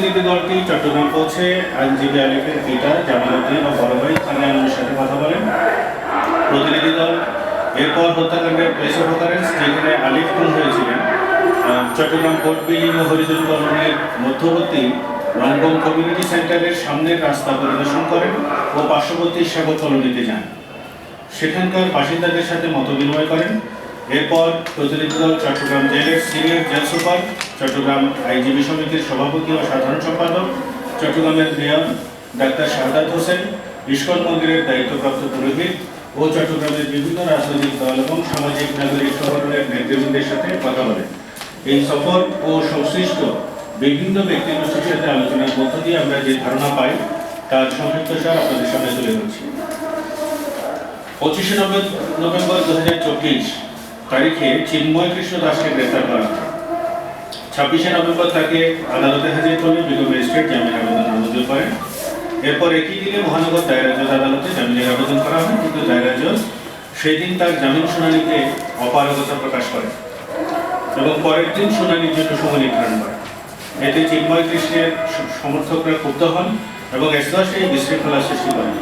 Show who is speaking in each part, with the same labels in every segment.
Speaker 1: প্রতিনিধি দলটি চট্টগ্রাম পৌঁছে আইনজীবী আলিফের পিতা জামালউদ্দিন ও বড় ভাই খানে আলমের সাথে কথা বলেন। প্রতিনিধি দল, এরপর হত্যাকাণ্ডের প্লেস অফ অকারেন্স যেখানে আলিফ খুন হয়েছিলেন চট্টগ্রাম কোর্ট বিল্ডিং ও হরিজন কলোনির মধ্যবর্তী রংবং কমিউনিটি সেন্টারের সামনের রাস্তা পরিদর্শন করেন ও পার্শ্ববর্তী সেবক কলোনিতে যান। সেখানকার বাসিন্দাদের সাথে মত বিনিময় করেন। এরপর প্রতিনিধি দল চট্টগ্রাম জেলের সিনিয়র জেল সুপার চট্টগ্রাম আইনজীবী সমিতির সভাপতি ও সাধারণ সম্পাদক, চট্টগ্রামের mayor doctor Shahadat Hossain, ISKCON মন্দিরের দায়িত্বপ্রাপ্ত পুরোহিত ও চট্টগ্রামের বিভিন্ন রাজনৈতিক দল এবং সামাজিক নাগরিক সংগঠনের নেতৃবৃন্দের সাথে কথা বলেন এই সফর ও সংশ্লিষ্ট বিভিন্ন ব্যক্তিগোষ্ঠীর সাথে আলোচনার মধ্য দিয়ে আমরা যে ধারণা পাই, তার সংক্ষিপ্ত সার আপনাদের সামনে তুলে ধরছি। পঁচিশে নভেম্বর দু হাজার চব্বিশ তারিখে চিন্ময় কৃষ্ণ দাসকে গ্রেফতার করা হয়। ছাব্বিশে নভেম্বর তাকে আদালতে হাজির করলে বিগত ম্যাজিস্ট্রেট জামিন আবেদন নামঞ্জুর করেন। এরপর একই দিনে মহানগর দায়রা জজ আদালতে জামিনের আবেদন করা হয়, কিন্তু দায়রা জজ সেই দিন তার জামিন শুনানিতে অপারগতা প্রকাশ করেন এবং পরের দিন শুনানির জন্য সময় নির্ধারণ করেন এতে চিন্ময় কৃষ্ণের সমর্থকরা ক্ষুব্ধ হন এবং এসদাসে বিশৃঙ্খলা সৃষ্টি করেন।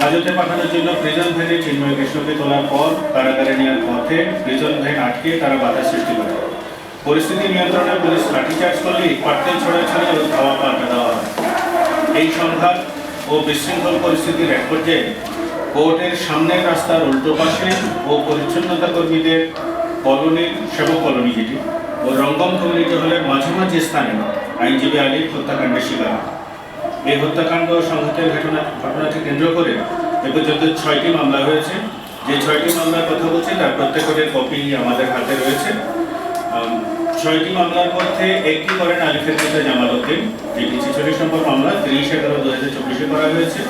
Speaker 1: হাজতে পাঠানোর জন্য প্রিজন ভ্যানে চিন্ময় কৃষ্ণকে তোলার পর কারাগারে নেওয়ার পথে প্রিজন ভ্যান আটকে তারা বাধা সৃষ্টি করে পরিস্থিতি নিয়ন্ত্রণে পুলিশ লাঠিচার্জ করলেই পাটকেল ছড়াছড়ি ও ধাওয়া পাল্টা দেওয়া হয়। এই সংঘাত ও বিশৃঙ্খল পরিস্থিতির এক পর্যায়ে কোর্টের সামনের রাস্তার উল্টো পাশে ও পরিচ্ছন্নতা কর্মীদের কলোনির সেবক কলোনি যেটি, ও রঙ্গম কমিউনিটি হলের মাঝামাঝি স্থানে আইনজীবী আলীর হত্যাকাণ্ডের শিকার। এই হত্যাকাণ্ড ও সংঘাতের ঘটনা, ঘটনাকে কেন্দ্র করে এ পর্যন্ত ছয়টি মামলা হয়েছে। যে ছয়টি মামলার কথা বলছি, তার প্রত্যেকের কপি আমাদের হাতে রয়েছে। ছয়টি মামলার মধ্যে একটি করেন আলিফের পিতা জামাল উদ্দিন। যেটি ছেচল্লিশ নম্বর মামলা, তিরিশ এগারো দু হাজার চব্বিশে করা হয়েছে।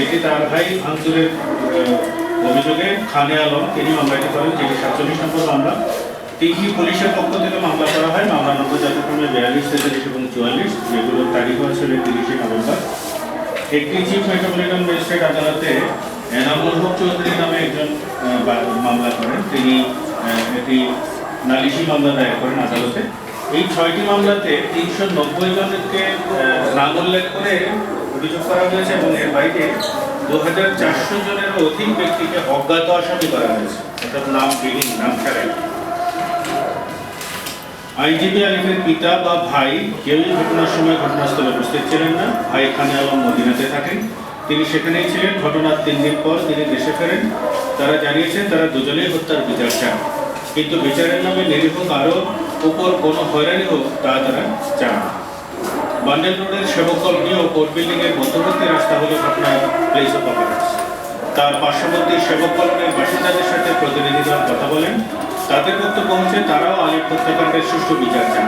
Speaker 1: একটি তার ভাই ভাঙচুরের অভিযোগে খানে আলম, তিনি মামলাটি করেন, যেটি সাতচল্লিশ নম্বর মামলা। তিনটি পুলিশের পক্ষ থেকে মামলা করা হয়, মামলা নম্বর যথাক্রমে বিয়াল্লিশ তেতাল্লিশ এবং চুয়াল্লিশ। যেগুলোর তারিখ ছিল তিরিশে নভেম্বর। একটি চিফ মেট্রোপলিটন ম্যাজিস্ট্রেট আদালতে এনামুল হক চৌধুরী নামে একজন মামলা করেন। তিনি একটি নালিশি মামলা দায়ের করেন আদালতে। এই ছয়টি মামলাতে তিনশো নব্বই জনকে নাম উল্লেখ করে অভিযোগ করা হয়েছে এবং এর বাইরে দু হাজার চারশো জনের অধিক ব্যক্তিকে অজ্ঞাত আসামি করা হয়েছে। অর্থাৎ নাম বিহীন, নাম ছাড়াই। আইনজীবী আলিমের পিতা বা ভাই কেউই ঘটনার সময় ঘটনাস্থলে উপস্থিত ছিলেন না। ভাই খানে আলম মদিনাতে থাকেন। তিনি সেখানেই ছিলেন। ঘটনার তিন দিন পর তিনি দেশে ফেরেন। তারা জানিয়েছেন, তারা দুজনেই হত্যার বিচার চান। কিন্তু বিচারের নামে নিরীহ কারও উপর কোনো হয়রানি হোক, তা তারা চান না। বান্ডেল রোডের সেবকল নিয়েও কোর্ট বিল্ডিং এর মধ্যবর্তী রাস্তা হলো ঘটনার প্লেস অফ অপারেন্স তার পার্শ্ববর্তী সেবক কলোনির বাসিন্দাদের সাথে প্রতিনিধিরা কথা বলেন। তাদের বক্তব্য হচ্ছে, তারাও আলিপ হত্যাকাণ্ডের সুষ্ঠু বিচার চান।